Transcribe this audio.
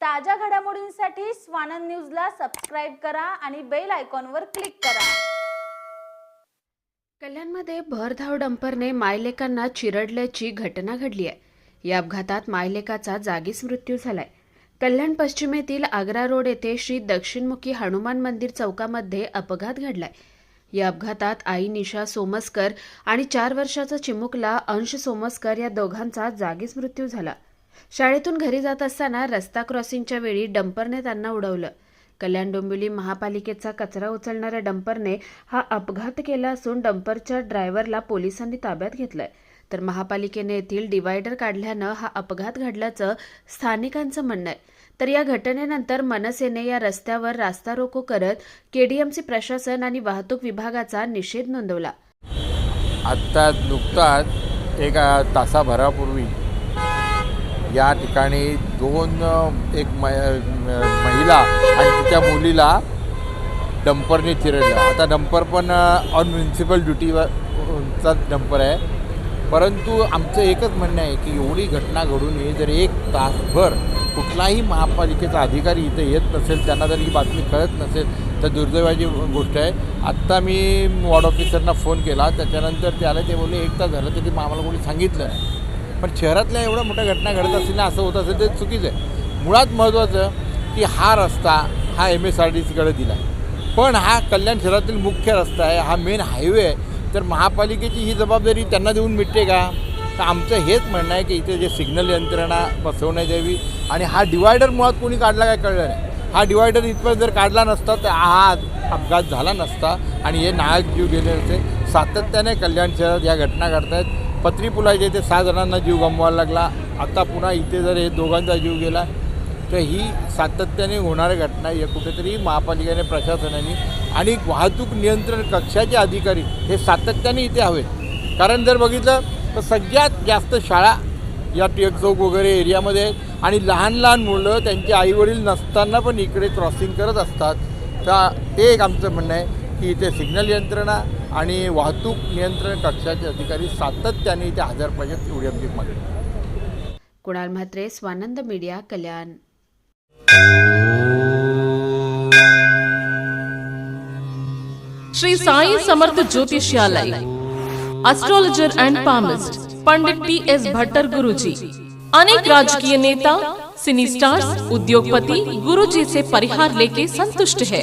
ताज्या घडामोडींसाठी स्वानंद न्यूजला सबस्क्राईब करा आणि बेल आयकॉनवर क्लिक करा. कल्याणमध्ये भरधाव डंपरने मायलेकांना चिरडल्याची घटना घडली आहे. या अपघातात मायलेकाचा जागीच मृत्यू झालाय. कल्याण पश्चिमेतील आग्रा रोड येथे श्री दक्षिणमुखी हनुमान मंदिर चौकामध्ये अपघात घडलाय. या अपघातात आई निशा सोमस्कर आणि चार वर्षाचा चिमुकला अंश सोमस्कर या दोघांचा जागीच मृत्यू झाला. शाळेतून घरी जात असताना रस्ता क्रॉसिंगच्या वेळी डंपरने त्यांना उडवलं. कल्याण डोंबिवली महापालिकेचा कचरा उचलणाऱ्या डंपरने हा अपघात केला असून डंपरच्या ड्रायव्हरला पोलिसांनी ताब्यात घेतलंय. तर महापालिकेने येथील डिवायडर काढल्यानं हा अपघात घडल्याचं स्थानिकांचं म्हणणं आहे. तर या घटनेनंतर मनसेने या रस्त्यावर रास्ता रोको करत केडीएमसी प्रशासन आणि वाहतूक विभागाचा निषेध नोंदवला. आत्ता नुकताच एका तासाभरापूर्वी या ठिकाणी दोन एक महिला आणि तिच्या मुलीला डंपरने चिरडलं. आता डंपर पण ऑन म्युन्सिपल ड्युटीवरचा डंपर आहे. परंतु आमचं एकच म्हणणं आहे की एवढी घटना घडून नये जर एक तासभर कुठलाही महापालिकेचा अधिकारी इथे येत नसेल त्यांना जर ही बातमी कळत नसेल तर दुर्दैवाची गोष्ट आहे. आत्ता मी वॉर्ड ऑफिसरना फोन केला त्याच्यानंतर ते आलं ते बोलले एक तास झालं तरी मग आम्हाला कोणी सांगितलं आहे पण शहरातल्या एवढ्या मोठ्या घटना घडत असतील असं होत असेल ते चुकीचं आहे. मुळात महत्त्वाचं की हा रस्ता हा एम एस आर डी सीकडे दिला आहे. पण हा कल्याण शहरातील मुख्य रस्ता आहे हा मेन हायवे आहे. तर महापालिकेची ही जबाबदारी त्यांना देऊन मिटते का? तर आमचं हेच म्हणणं आहे की इथे जे सिग्नल यंत्रणा बसवण्यात यावी आणि हा डिवायडर मुळात कोणी काढला काय कळलं नाही. हा डिवायडर इथपर्यंत जर काढला नसता तर हा अपघात झाला नसता आणि हे नायक जीव गेले असते सातत्याने कल्याण शहरात या घटना घडत आहेत पत्री पुलाच्या इथे सहा जणांना जीव गमवायला लागला. आता पुन्हा इथे जर हे दोघांचा जीव गेला तर ही सातत्याने होणारी घटना या कुठेतरी महापालिकेने प्रशासनाने आणि वाहतूक नियंत्रण कक्षाचे अधिकारी हे सातत्याने इथे हवेत. कारण जर बघितलं तर सगळ्यात जास्त शाळा या टिळक चौक वगैरे एरियामध्ये आहेत. आणि लहान लहान मुलं त्यांचे आईवडील नसताना पण इकडे क्रॉसिंग करत असतात. तर ते एक आमचं म्हणणं आहे की इथे सिग्नल यंत्रणा आणि वाहतूक नियंत्रण कक्षाचे अधिकारी सातत्याने इथे हजर पाहिजेत एवढी आमची मागणी. Kunal Mhatre Swanand media Kalyan. Shri Sai Samarth Jyotishalaya astrologer and palmist Pandit T S Bhattar Guruji अनेक राजकीय नेता सिनी स्टार्स उद्योगपति गुरुजी से परिहार लेके संतुष्ट है.